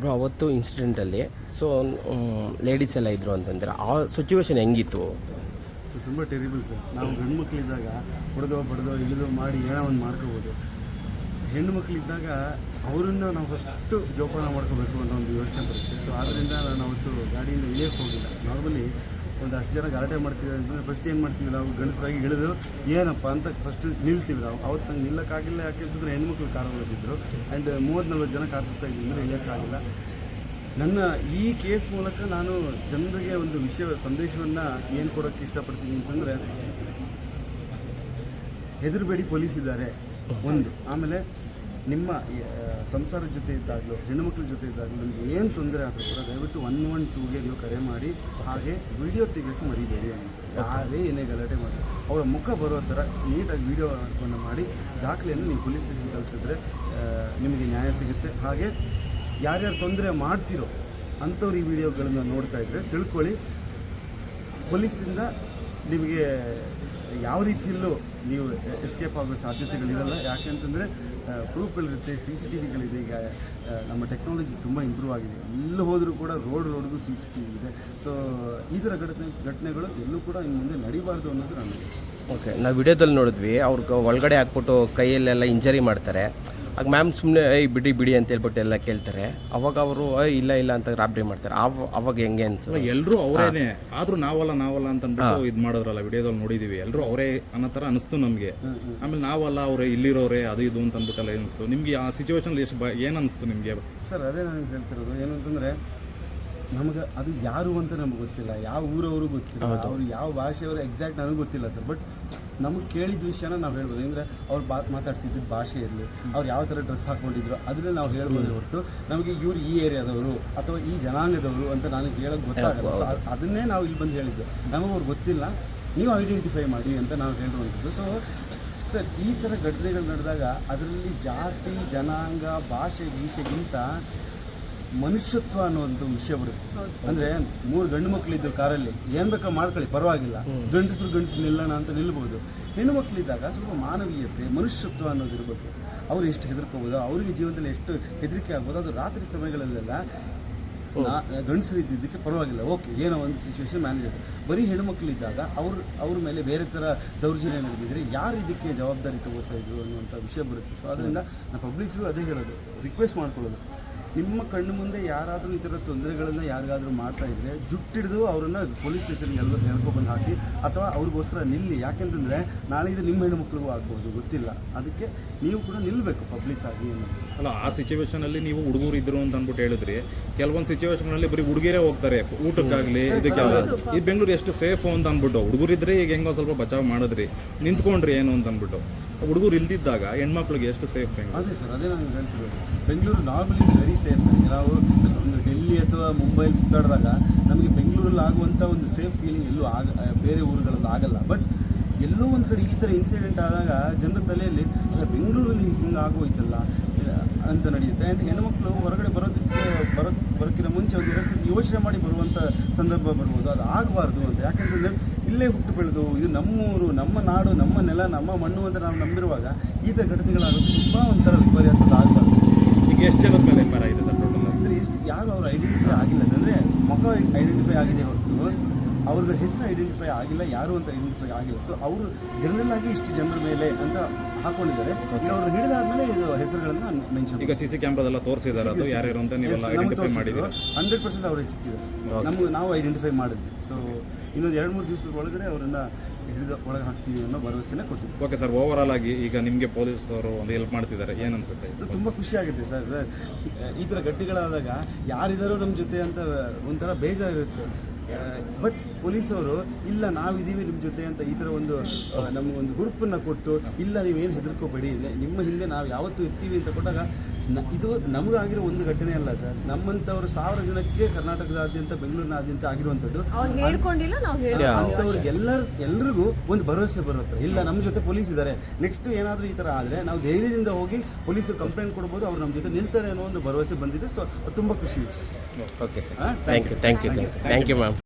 Bro ಅವತ್ತು ಇನ್ಸಿಡೆಂಟಲ್ಲಿ so ladies ಎಲ್ಲ ಇದ್ರು ಅಂತಂದ್ರೆ, ಆ ಸಿಚುವೇಶನ್ ಹೆಂಗಿತ್ತು? ಸೊ ತುಂಬ ಟೆರಿಬಲ್ ಸರ್ ನಾವು ಗಂಡು ಮಕ್ಕಳಿದ್ದಾಗ ಹೊಡೆದೋ ಬಡ್ದೋ ಇಳಿದೋ ಮಾಡಿ ಏನೋ ಒಂದು ಮಾಡ್ಕೋಬೋದು. ಹೆಣ್ಣು ಮಕ್ಕಳಿದ್ದಾಗ ಅವರನ್ನು ನಾವು ಫಸ್ಟು ಜೋಪಾನ ಮಾಡ್ಕೋಬೇಕು ಅನ್ನೋ ಒಂದು ಯೋಚನೆ ಬರುತ್ತೆ. ಸೊ ಆದ್ದರಿಂದ ನಾನು ಅವತ್ತು ಗಾಡಿಯಿಂದ ಇಳಿಯೋಕ್ಕೆ ಹೋಗಿಲ್ಲ. ನಾರ್ಮಲಿ ಒಂದು ಅಷ್ಟು ಜನ ಗಲಾಟೆ ಮಾಡ್ತೀವಿ ಅಂತಂದರೆ ಫಸ್ಟ್ ಏನು ಮಾಡ್ತೀವಿ ನಾವು ಗಂಡಸರಾಗಿ ಇಳಿದು ಏನಪ್ಪ ಅಂತ ಫಸ್ಟ್ ನಿಲ್ತೀವಿ ನಾವು. ಅವತ್ತು ನಂಗೆ ನಿಲ್ಲಕ್ಕಾಗಿಲ್ಲ, ಯಾಕೆ ಅಂತಂದರೆ ಹೆಣ್ಮಕ್ಳು ಕಾರ್ ಹೋಗಿದ್ರು ಆ್ಯಂಡ್ ಮೂವತ್ತು ನಲ್ವತ್ತು ಜನ ಕಾರ್ ಸುತ್ತಾ ಇದ್ದಿದ್ರೆ ಇಳಿಯೋಕ್ಕಾಗಿಲ್ಲ. ನನ್ನ ಈ ಕೇಸ್ ಮೂಲಕ ನಾನು ಜನರಿಗೆ ಒಂದು ವಿಷಯ, ಸಂದೇಶವನ್ನು ಏನು ಕೊಡೋಕ್ಕೆ ಇಷ್ಟಪಡ್ತೀನಿ ಅಂತಂದರೆ ಹೆದರಬೇಡಿ ಪೊಲೀಸ್ ಇದ್ದಾರೆ. ಒಂದು, ಆಮೇಲೆ ನಿಮ್ಮ ಸಂಸಾರದ ಜೊತೆ ಇದ್ದಾಗಲೂ, ಹೆಣ್ಣುಮಕ್ಳ ಜೊತೆ ಇದ್ದಾಗಲೂ ನಿಮಗೆ ಏನು ತೊಂದರೆ ಆದರೂ ಕೂಡ ದಯವಿಟ್ಟು ಒನ್ ಒನ್ ಟೂಗೆ ನೀವು ಕರೆ ಮಾಡಿ, ಹಾಗೆ ವಿಡಿಯೋ ತೆಗೆಯೋಕ್ಕೆ ಮರಿಬೇಡಿ ಅಂತ. ಯಾರೇ ಏನೇ ಗಲಾಟೆ ಮಾಡಿ ಅವರ ಮುಖ ಬರೋ ಥರ ನೀಟಾಗಿ ವಿಡಿಯೋವನ್ನು ಮಾಡಿ, ದಾಖಲೆಯನ್ನು ನೀವು ಪೊಲೀಸ್ ಸ್ಟೇಷನ್ ತಲುಪಿಸಿದ್ರೆ ನಿಮಗೆ ನ್ಯಾಯ ಸಿಗುತ್ತೆ. ಹಾಗೆ ಯಾರ್ಯಾರು ತೊಂದರೆ ಮಾಡ್ತಿರೋ ಅಂಥವ್ರು ಈ ವಿಡಿಯೋಗಳನ್ನು ನೋಡ್ತಾ ಇದ್ದರೆ ತಿಳ್ಕೊಳ್ಳಿ. ಪೊಲೀಸಿಂದ ನಿಮಗೆ ಯಾವ ರೀತಿಯಲ್ಲೂ ನೀವು ಎಸ್ಕೇಪ್ ಆಗೋ ಸಾಧ್ಯತೆಗಳಿರಲ್ಲ. ಯಾಕೆಂತಂದರೆ ಪ್ರೂಫ್ಗಳಿರುತ್ತೆ, ಸಿ ಸಿ ಟಿ ವಿಗಳಿದೆ. ಈಗ ನಮ್ಮ ಟೆಕ್ನಾಲಜಿ ತುಂಬ ಇಂಪ್ರೂವ್ ಆಗಿದೆ. ಎಲ್ಲಿ ಹೋದರೂ ಕೂಡ ರೋಡ್ ರೋಡ್ಗೂ ಸಿ ಸಿ ಟಿ ವಿ ಇದೆ. ಸೊ ಈ ಥರ ಘಟನೆ, ಘಟನೆಗಳು ಎಲ್ಲೂ ಕೂಡ ಇನ್ನು ಮುಂದೆ ನಡಿಬಾರ್ದು ಅನ್ನೋದು ನನಗೆ ಓಕೆ, ನಾವು ವಿಡಿಯೋದಲ್ಲಿ ನೋಡಿದ್ವಿ, ಅವ್ರಿಗೆ ಒಳಗಡೆ ಹಾಕ್ಬಿಟ್ಟು ಕೈಯಲ್ಲೆಲ್ಲ ಇಂಜರಿ ಮಾಡ್ತಾರೆ. ಆಗ ಮ್ಯಾಮ್ ಸುಮ್ಮನೆ ಏಯ್ ಬಿಡಿ ಬಿಡಿ ಅಂತ ಹೇಳ್ಬಿಟ್ಟು ಎಲ್ಲ ಕೇಳ್ತಾರೆ. ಅವಾಗ ಅವರು ಇಲ್ಲ ಇಲ್ಲ ಅಂತ ರಾಬ್ರಿ ಮಾಡ್ತಾರೆ. ಅವ ಅವಾಗ ಹೆಂಗೆ ಅನ್ಸಲ್ಲ ಎಲ್ಲರೂ ಅವರೇನೆ. ಆದ್ರೂ ನಾವಲ್ಲ ನಾವಲ್ಲ ಅಂತ ಅಂದ್ಬಿಟ್ಟು ಇದು ಮಾಡಿದ್ರಲ್ಲ ವಿಡಿಯೋದಲ್ಲಿ ನೋಡಿದೀವಿ. ಎಲ್ಲರೂ ಅವರೇ ಅನ್ನೋ ಥರ ಅನಿಸ್ತು ನಮಗೆ. ಆಮೇಲೆ ನಾವಲ್ಲ ಅವರೇ ಇಲ್ಲಿರೋರೆ ಅದು ಇದು ಅಂತ ಅಂದ್ಬಿಟ್ಟೆಲ್ಲ ಅನಿಸ್ತು. ನಿಮ್ಗೆ ಆ ಸಿಚುವೇಶನ್ ಎಷ್ಟು ಬ ಏನು ಅನಿಸ್ತು ನಿಮಗೆ? ಸರ್ ಅದೇ ನಾನು ಹೇಳ್ತಿರೋದು. ಏನಂತಂದರೆ ಅಂತಂದರೆ ನಮಗೆ ಅದು ಯಾರು ಅಂತ ನಮ್ಗೆ ಗೊತ್ತಿಲ್ಲ. ಯಾವ ಊರವರು ಗೊತ್ತಿಲ್ಲ. ಅವ್ರು ಯಾವ ಭಾಷೆಯವರು ಎಕ್ಸಾಕ್ಟ್ ನನಗೆ ಗೊತ್ತಿಲ್ಲ ಸರ್ ಬಟ್ ನಮಗೆ ಕೇಳಿದ ವಿಷಯನ ನಾವು ಹೇಳ್ಬೋದು. ಅಂದರೆ ಅವ್ರು ಬಾ ಮಾತಾಡ್ತಿದ್ದ ಭಾಷೆ ಇರಲಿ ಅವ್ರು ಯಾವ ಥರ ಡ್ರೆಸ್ ಹಾಕ್ಕೊಂಡಿದ್ರು ಅದರಲ್ಲಿ ನಾವು ಹೇಳ್ಬೋದು ಹೊರತು ನಮಗೆ ಇವ್ರು ಈ ಏರಿಯಾದವರು ಅಥವಾ ಈ ಜನಾಂಗದವರು ಅಂತ ನನಗೆ ಹೇಳೋಕ್ಕೆ ಗೊತ್ತಾಗಲ್ಲ ಅದನ್ನೇ ನಾವು ಇಲ್ಲಿ ಬಂದು ಹೇಳಿದ್ದು. ನಮಗೆ ಅವ್ರು ಗೊತ್ತಿಲ್ಲ. ನೀವು ಐಡೆಂಟಿಫೈ ಮಾಡಿ ಅಂತ ನಾವು ಹೇಳುವಂಥದ್ದು ಸೊ ಸರ್ ಈ ಥರ ಘಟನೆಗಳು ನಡೆದಾಗ ಅದರಲ್ಲಿ ಜಾತಿ ಜನಾಂಗ ಭಾಷೆ ಗೀಷೆಗಿಂತ ಮನುಷ್ಯತ್ವ ಅನ್ನುವಂಥ ವಿಷಯ ಬರುತ್ತೆ. ಅಂದ್ರೆ ಮೂರು ಗಂಡು ಮಕ್ಕಳಿದ್ರು ಕಾರಲ್ಲಿ ಏನು ಬೇಕೋ ಮಾಡ್ಕೊಳ್ಳಿ ಪರವಾಗಿಲ್ಲ. ಗಂಡಸರು ಗಂಡಸರು ನಿಲ್ಲೋಣ ಅಂತ ನಿಲ್ಬೋದು. ಹೆಣ್ಣು ಮಕ್ಕಳಿದ್ದಾಗ ಸ್ವಲ್ಪ ಮಾನವೀಯತೆ ಮನುಷ್ಯತ್ವ ಅನ್ನೋದು ಇರಬೇಕು. ಅವ್ರು ಎಷ್ಟು ಹೆದರ್ಕೋಬೋದು ಅವರಿಗೆ ಜೀವನದಲ್ಲಿ ಎಷ್ಟು ಹೆದರಿಕೆ ಆಗ್ಬೋದು ಅದು ರಾತ್ರಿ ಸಮಯಗಳಲ್ಲೆಲ್ಲ ಗಂಡಸರು ಇದ್ದಿದ್ದಕ್ಕೆ ಪರವಾಗಿಲ್ಲ. ಓಕೆ ಏನೋ ಒಂದು ಸಿಚುವೇಶನ್ ಮ್ಯಾನೇಜ್ ಆಗುತ್ತೆ ಬರೀ ಹೆಣ್ಮಕ್ಳಿದ್ದಾಗ ಅವ್ರ ಅವ್ರ ಮೇಲೆ ಬೇರೆ ಥರ ದೌರ್ಜನ್ಯ ನಡೆದಿದ್ರೆ ಯಾರು ಇದಕ್ಕೆ ಜವಾಬ್ದಾರಿ ತಗೋತಾ ಇದ್ರು ಅನ್ನುವಂಥ ವಿಷಯ ಬರುತ್ತೆ. ಸೊ ಅದರಿಂದ ನಾನು ಪಬ್ಲಿಕ್ಸ್ಗೂ ಅದೇ ಹೇಳೋದು. ರಿಕ್ವೆಸ್ಟ್ ಮಾಡ್ಕೊಳ್ಳೋದು. ನಿಮ್ಮ ಕಣ್ಣು ಮುಂದೆ ಯಾರಾದರೂ ಈ ಥರ ತೊಂದರೆಗಳನ್ನು ಯಾರಿಗಾದರೂ ಮಾಡ್ತಾ ಇದ್ದರೆ ಜುಟ್ಟಿಡಿದು ಅವರನ್ನು ಪೊಲೀಸ್ ಸ್ಟೇಷನ್ಗೆ ಎಲ್ಲ ಎಳ್ಕೊಬಂದು ಹಾಕಿ ಅಥವಾ ಅವ್ರಿಗೋಸ್ಕರ ನಿಲ್ಲಿ. ಯಾಕೆಂತಂದರೆ ನಾಳೆ ಇದು ನಿಮ್ಮ ಹೆಣ್ಣು ಮಕ್ಕಳಿಗೂ ಆಗ್ಬೋದು ಗೊತ್ತಿಲ್ಲ. ಅದಕ್ಕೆ ನೀವು ಕೂಡ ನಿಲ್ಲಬೇಕು ಪಬ್ಲಿಕ್ ಆಗಿ ಅಲ್ಲ ಆ ಸಿಚುವೇಶನಲ್ಲಿ ನೀವು ಹುಡುಗರು ಇದ್ರು ಅಂತ ಅಂದ್ಬಿಟ್ಟು ಹೇಳಿದ್ರಿ. ಕೆಲವೊಂದು ಸಿಚುವೇಶನ್ಗಳಲ್ಲಿ ಬರೀ ಹುಡುಗಿರೇ ಹೋಗ್ತಾರೆ. ಊಟಕ್ಕಾಗಲಿ ಇದಕ್ಕೆಲ್ಲ. ಈ ಬೆಂಗಳೂರು ಎಷ್ಟು ಸೇಫ್ ಅಂತ ಅಂದ್ಬಿಟ್ಟು ಹುಡುಗರಿದ್ರೆ ಈಗ ಹೆಂಗೋ ಸ್ವಲ್ಪ ಬಚಾವ್ ಮಾಡಿದ್ರಿ. ನಿಂತ್ಕೊಂಡ್ರಿ ಏನು ಅಂತ ಅಂದ್ಬಿಟ್ಟು. ಹುಡುಗರು ಇಲ್ದಿದ್ದಾಗ ಹೆಣ್ಮಕ್ಳಿಗೆ ಎಷ್ಟು ಸೇಫ್ ಅದೇ ಸರ್, ಅದೇ ನಾನು ಹೇಳ್ತಿರೋದು. ಬೆಂಗಳೂರು ನಾರ್ಮಲಿ ವೆರಿ ಸೇಫ್ ನಾವು ಒಂದು ಡೆಲ್ಲಿ ಅಥವಾ ಮುಂಬೈಲಿ ಸುತ್ತಾಡಿದಾಗ ನಮಗೆ ಬೆಂಗಳೂರಲ್ಲಿ ಆಗುವಂಥ ಒಂದು ಸೇಫ್ ಫೀಲಿಂಗ್ ಎಲ್ಲೂ ಆಗ, ಬೇರೆ ಊರುಗಳಲ್ಲಿ ಆಗಲ್ಲ. ಬಟ್ ಎಲ್ಲೋ ಒಂದು ಕಡೆ ಈ ಥರ ಇನ್ಸಿಡೆಂಟ್ ಆದಾಗ ಜನರ ತಲೆಯಲ್ಲಿ ಬೆಂಗಳೂರಲ್ಲಿ ಹಿಂಗೆ ಆಗೋಯ್ತಲ್ಲ, ಅಂತ ನಡೆಯುತ್ತೆ. ಆ್ಯಂಡ್ ಹೆಣ್ಮಕ್ಳು ಹೊರಗಡೆ ಬರೋದಕ್ಕೆ, ಬರೋ, ಬರೋಕ್ಕಿಂತ ಮುಂಚೆ ಒಂದು ಯೋಚನೆ ಮಾಡಿ ಬರುವಂಥ ಸಂದರ್ಭ ಬರ್ಬೋದು. ಅದು ಆಗಬಾರ್ದು ಅಂತ. ಯಾಕಂತಂದರೆ ಇಲ್ಲೇ ಹುಟ್ಟು ಬೆಳೆದು ಇದು ನಮ್ಮೂರು ನಮ್ಮ ನಾಡು ನಮ್ಮ ನೆಲ ನಮ್ಮ ಮಣ್ಣು ಅಂತ ನಾವು ನಂಬಿರುವಾಗ ಈ ಥರ ಘಟನೆಗಳಾಗೋದು ತುಂಬ ಒಂಥರ ವಿಪರ್ಯಾಸದ ಆಗಬಾರ್ದು. ಈಗ ಎಷ್ಟು ಜನ ಮೇಲೆ ಪರ ಇದೆ ಸರ್ ಎಷ್ಟು ಯಾರು ಅವ್ರು ಐಡೆಂಟಿಫೈ ಆಗಿಲ್ಲ. ಅಂದರೆ ಮುಖ ಐಡೆಂಟಿಫೈ ಆಗಿದೆ ಹೊರತು ಅವ್ರ ಹೆಸರು ಐಡೆಂಟಿಫೈ ಆಗಿಲ್ಲ ಯಾರು ಅಂತ ಐಡೆಂಟಿಫೈ ಆಗಿಲ್ಲ. ಸೊ ಅವರು ಜನರಲ್ ಆಗಿ ಇಷ್ಟು ಜನರ ಮೇಲೆ ಅಂತ ಹಾಕೊಂಡಿದ್ದಾರೆ. ಈಗ ಅವ್ರು ಹಿಡಿದಾದ್ಮೇಲೆ ಇದು ಹೆಸರುಗಳನ್ನು ಮೆನ್ಷನ್ ಈಗ ಸಿ ಸಿ ಕ್ಯಾಮ್ರಾದೆಲ್ಲ ತೋರಿಸಿದ್ದಾರೆ ಅದು ಯಾರ್ಯಾರು ಅಂತ ನೀವೆಲ್ಲ ಐಡೆಂಟಿಫೈ ಮಾಡಿದ್ದೀರಾ? ಹಂಡ್ರೆಡ್ ಪರ್ಸೆಂಟ್ ಅವ್ರಿಗೆ ಸಿಕ್ಕಿದ್ದಾರೆ ನಮ್ಗೆ ನಾವು ಐಡೆಂಟಿಫೈ ಮಾಡಿದ್ವಿ. ಸೊ ಇನ್ನೊಂದು ಎರಡು ಮೂರು ದಿವಸದ ಒಳಗಡೆ ಅವರನ್ನು ಹಿಡಿದು ಒಳಗೆ ಹಾಕ್ತೀವಿ ಅನ್ನೋ ಭರವಸೆನ ಕೊಟ್ಟಿದ್ವಿ ಓಕೆ ಸರ್ ಓವರ್ ಆಲ್ ಆಗಿ ಈಗ ನಿಮಗೆ ಪೊಲೀಸರು ಒಂದು ಹೆಲ್ಪ್ ಮಾಡ್ತಿದ್ದಾರೆ ಏನು ಅನ್ಸುತ್ತೆ ತುಂಬ ಖುಷಿ ಆಗುತ್ತೆ ಸರ್ ಸರ್. ಈ ಥರ ಗಟ್ಟಿಗಳಾದಾಗ ಯಾರಿದ್ದಾರೋ ನಮ್ಮ ಜೊತೆ ಅಂತ ಒಂಥರ ಬೇಜಾರಿರುತ್ತೆ. ಬಟ್ ಪೊಲೀಸವರು ಇಲ್ಲ ನಾವಿದ್ದೀವಿ ನಿಮ್ಮ ಜೊತೆ ಅಂತ ಈ ಥರ ಒಂದು ನಮ್ಮ ಒಂದು ಗ್ರೂಪನ್ನು ಕೊಟ್ಟು ಇಲ್ಲ ನೀವೇನು ಹೆದರ್ಕೋಬೇಡಿ ನಿಮ್ಮ ಹಿಂದೆ ನಾವು ಯಾವತ್ತೂ ಇರ್ತೀವಿ ಅಂತ ಕೊಟ್ಟಾಗ ನ- ಇದು ನಮಗಾಗಿರೋ ಒಂದು ಘಟನೆ ಅಲ್ಲ ಸರ್. ನಮ್ಮಂಥವ್ರು ಸಾವಿರ ಜನಕ್ಕೆ ಕರ್ನಾಟಕದಾದ್ಯಂತ ಬೆಂಗಳೂರಿನಾದ್ಯಂತ ಆಗಿರುವಂಥದ್ದು. ಅವ್ರು ಹೇಳ್ಕೊಂಡಿಲ್ಲ ನಾವು ಹೇಳಿ ಅಂಥವ್ರಿಗೆ ಎಲ್ಲರ ಎಲ್ರಿಗೂ ಒಂದು ಭರವಸೆ ಬರುತ್ತೆ. ಇಲ್ಲ ನಮ್ಮ ಜೊತೆ ಪೊಲೀಸ್ ಇದ್ದಾರೆ ನೆಕ್ಸ್ಟ್ ಏನಾದರೂ ಈ ಥರ ಆದರೆ ನಾವು ಧೈರ್ಯದಿಂದ ಹೋಗಿ ಪೊಲೀಸ್ ಕಂಪ್ಲೇಂಟ್ ಕೊಡ್ಬೋದು ಅವ್ರು ನಮ್ಮ ಜೊತೆ ನಿಲ್ತಾರೆ ಅನ್ನೋ ಒಂದು ಭರವಸೆ ಬಂದಿದೆ. ಸೊ ತುಂಬ ಖುಷಿ ವಿಚಾರ. ಓಕೆ ಸರ್ ಹಾಂ thank you thank you thank you ma'am